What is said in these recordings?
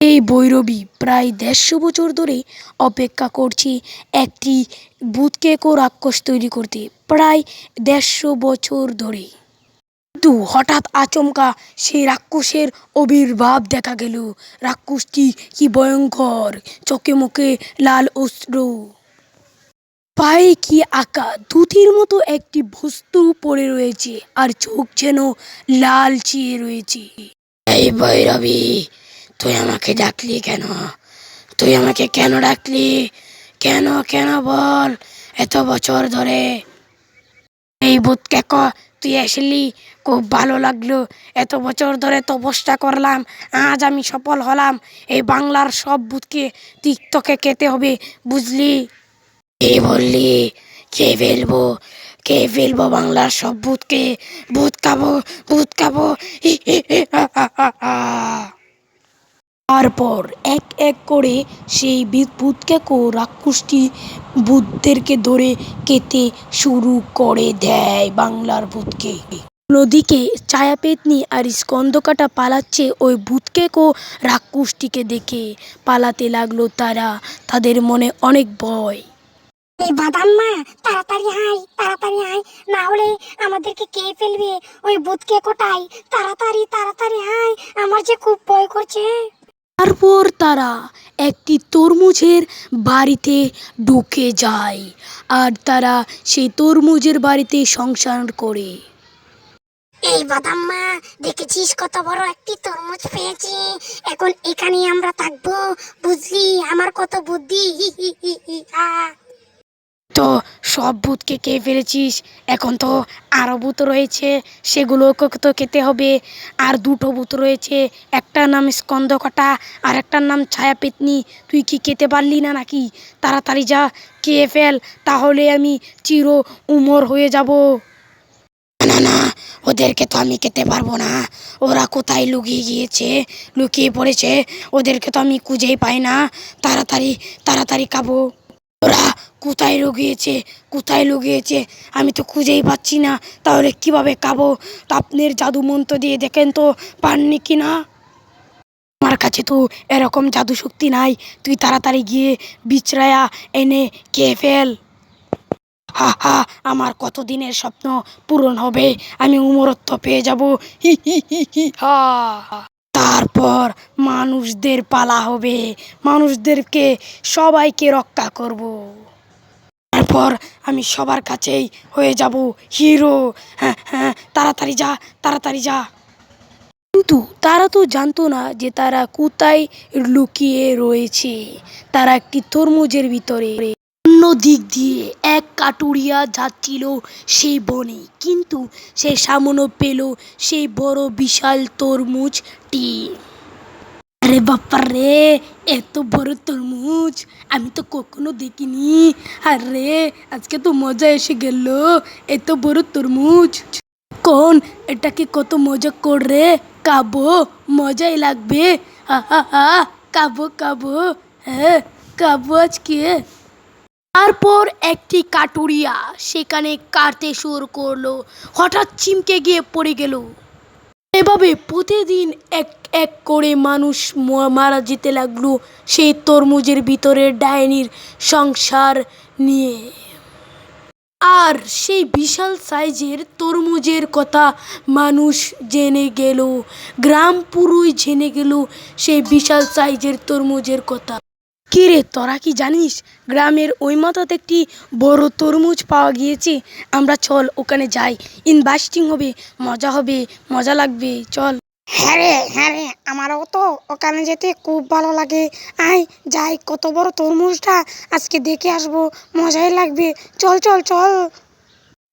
এই ভৈরবী প্রায় দেড়শো বছর ধরে অপেক্ষা করছে একটি ও রাক্ষস তৈরি করতে, প্রায় দেড়শো বছর ধরে। কিন্তু হঠাৎ আচমকা সেই রাক্ষসের আবির্ভাব দেখা গেল। রাক্ষসটি কি ভয়ঙ্কর, চোখে মুখে লাল অস্ত্র পায়ে কি আঁকা, ধুতির মতো একটি বস্তু পড়ে রয়েছে, আর চোখ যেন লাল চেয়ে রয়েছে। এই তুই আমাকে ডাকলি কেন? তুই আমাকে কেন ডাকলি? কেন কেন বল? এত বছর ধরে এই ভূতকে ক, তুই আসলি? খুব ভালো লাগল। এত বছর ধরে তপস্যা করলাম। আজ আমি সফল হলাম। এই বাংলার সব ভূতকে তুই তোকে খেতে হবে, বুঝলি? কে বললি? কে ফেলব? কে ফেলব বাংলার সব ভূতকে? ভূত খাব ভূত খাব। তারপর এক এক করে সেই ভূতকেক রাক্ষসটি ভূতদেরকে ধরে খেতে শুরু করে দেয় বাংলার ভূতকে। নদীকে ছায়া পেতনি আর স্কন্দকাটা পালাচ্ছে ওই ভূতকেক রাক্ষসটিকে দেখে। পালাতে লাগল তারা, তাদের মনে অনেক ভয়। বাদাম মা তাড়াতাড়ি আয় তাড়াতাড়ি আয়। না হলে আমাদেরকে কে ফেলবে? ওই ভূতকে কোটাই তাড়াতাড়ি তাড়াতাড়ি আয়। আমার যে খুব ভয় করছে। তারপর তারা একটি তরমুজের বাড়িতে ঢুকে যায় আর তারা সেই তরমুজের বাড়িতে সংসার করে। এই বাদাম মা দেখেছিস কত বড় একটি তরমুজ পেয়েছি? এখন এখানে আমরা থাকব, বুঝলি? আমার কত বুদ্ধি? হি হি হি হি আ। তো সব ভূতকে কে ফেলেছিস? এখন তো আরও ভূত রয়েছে সেগুলোকে তো খেতে হবে। আর দুটো ভূত রয়েছে একটার নাম স্কন্দকাটা আর একটার নাম ছায়া পেতনি তুই কি খেতে পারলি না নাকি? তাড়াতাড়ি যা, খেয়ে ফেল, তাহলে আমি চির উমর হয়ে যাব। না না, ওদেরকে তো আমি খেতে পারব না। ওরা কোথায় লুকিয়ে গিয়েছে? লুকিয়ে পড়েছে, ওদেরকে তো আমি খুঁজেই পাই না। তাড়াতাড়ি তাড়াতাড়ি খাব। ওরা কোথায় লুকিয়েছে? কোথায় লুকিয়েছে? আমি তো খুঁজেই পাচ্ছি না। তাহলে কীভাবে খাব? আপনার জাদু মন্ত্র দিয়ে দেখেন তো, পাননি কি না? আমার কাছে তো এরকম জাদু শক্তি নাই। তুই তাড়াতাড়ি গিয়ে বিচরায়া এনে খেয়ে ফেল। হা হা, আমার কতদিনের স্বপ্ন পূরণ হবে? আমি উমরত্ব পেয়ে যাব। হি হি হি হি, হা। তারপর মানুষদের পালা হবে। মানুষদেরকে সবাইকে রক্ষা করব। তারপর আমি সবার কাছেই হয়ে যাব হিরো। হ্যাঁ হ্যাঁ তাড়াতাড়ি যা তাড়াতাড়ি যা। কিন্তু তারা তো জানতো না যে তারা কোথায় লুকিয়ে রয়েছে। তারা একটি তরমুজের ভিতরে। অন্য দিক দিয়ে এক কাটুরিয়া যাচ্ছিল সেই বনে। কিন্তু সে সামনে পেল সেই বড় বিশাল তরমুজটি। আরে বাপ্পা রে এত বড় তরমুজ! আমি তো কখনো দেখিনি। আরে, আজকে তো মজা এসে গেল। এত বড় তরমুজ! কোন এটাকে কত মজা করে? কাবো, মজাই লাগবে। হা হা হা কাবো। খাব হ্যাঁ কাবো আজকে। তারপর একটি কাটুরিয়া সেখানে কাটতে শুরু করল। হঠাৎ চিমকে গিয়ে পড়ে গেল। এভাবে প্রতিদিন এক এক করে মানুষ মারা যেতে লাগল সেই তরমুজের ভিতরে ডাইনির সংসার নিয়ে। আর সেই বিশাল সাইজের তরমুজের কথা মানুষ জেনে গেল। গ্রাম পুরোই জেনে গেল সেই বিশাল সাইজের তরমুজের কথা। কি রে তোরা কি জানিস, গ্রামের ওই মাথাতে একটি বড় তরমুজ পাওয়া গিয়েছে? আমরা চল, ওখানে যাই। ইনভাস্টিং হবে, মজা হবে, মজা লাগবে, চল। হ্যাঁ রে হ্যাঁ রে, আমারও তো ওখানে যেতে খুব ভালো লাগে। আয়, যাই, কত বড় তরমুজটা, আজকে দেখে আসব, মজাই লাগবে। চল চল চল।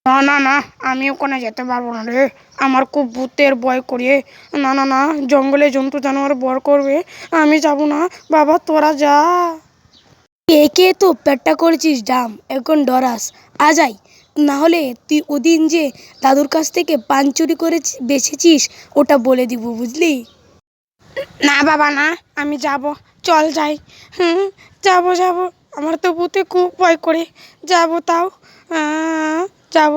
না না না আমি ওখানে যেতে পারব না রে। আমার খুব ভূতের ভয় করে না না না জঙ্গলে জন্তু জানোয়ার ভয় করবে। আমি যাব না। বাবা তোরা যা। একে তো পেটটা করেছিস ডাম? এখন ডরাস। আ যাই। না হলে তুই ওদিন যে দাদুর কাছ থেকে পান চুরি করে বেছেছিস ওটা বলে দিব বুঝলি? না বাবা না আমি যাব। চল যাই। হুম যাব যাব। আমার তো ভূতে খুব ভয় করে। যাব তাও। যাব।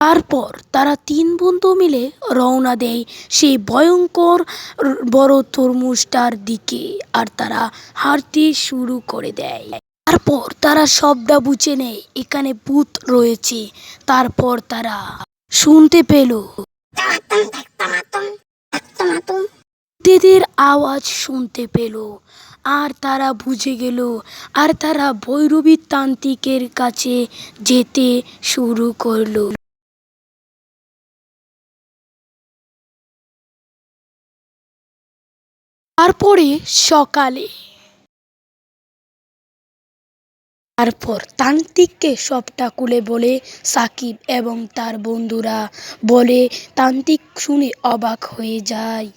তারপর তারা তিন বন্ধু মিলে রওনা দেয় সেই ভয়ঙ্কর বড় তরমুজটার দিকে আর তারা হাঁটতে শুরু করে দেয়। তারপর তারা সবটা বুঝে নেয় এখানে ভূত রয়েছে। তারপর তারা শুনতে পেল ভূতেদের আওয়াজ শুনতে পেল। আর তারা বুঝে গেল, আর তারা ভৈরবী তান্ত্রিকের কাছে যেতে শুরু করল। তারপরে সকালে, তারপর তান্ত্রিককে সবটা খুলে বলে সাকিব এবং তার বন্ধুরা বলে, তান্ত্রিক শুনে অবাক হয়ে যায়।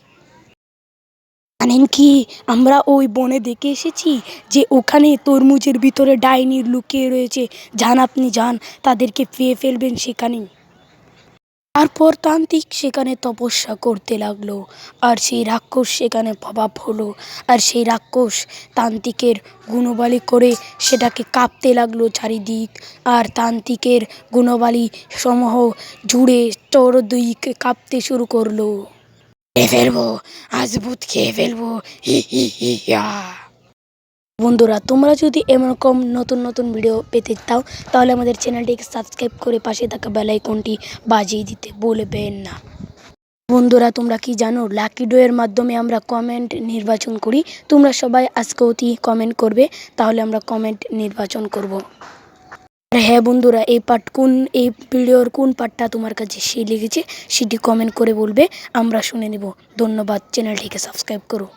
জানেন কি, আমরা ওই বনে দেখে এসেছি যে ওখানে তরমুজের ভিতরে ডাইনির লুকিয়ে রয়েছে। যান আপনি, যান, তাদেরকে পেয়ে ফেলবেন সেখানেই তারপর তান্ত্রিক সেখানে তপস্যা করতে লাগল। আর সেই রাক্ষস সেখানে প্রভাব হলো। আর সেই রাক্ষস তান্ত্রিকের গুণবালি করে সেটাকে কাঁপতে লাগল চারিদিক। আর তান্ত্রিকের গুণবালি সমূহ জুড়ে চরদিকে কাঁপতে শুরু করল। খেয়ে ফেলব, আজ ভূত খেয়ে ফেলব, হি হি হি বন্ধুরা, তোমরা যদি এরকম নতুন নতুন ভিডিও পেতে চাও, তাহলে আমাদের চ্যানেলটিকে সাবস্ক্রাইব করে পাশে থাকা বেল আইকনটি বাজিয়ে দিতে বলবেন না। বন্ধুরা, তোমরা কি জানো লাকি ডোয়ের মাধ্যমে আমরা কমেন্ট নির্বাচন করি। তোমরা সবাই আজকে অতি কমেন্ট করবে, তাহলে আমরা কমেন্ট নির্বাচন করব। হ্যাঁ বন্ধুরা, এই পার্ট কোন, এই ভিডিওর কোন পার্টটা তোমার কাছে সেই লেগেছে, সেটি কমেন্ট করে বলবে, আমরা শুনে নেব। ধন্যবাদ চ্যানেলটিকে সাবস্ক্রাইব করো।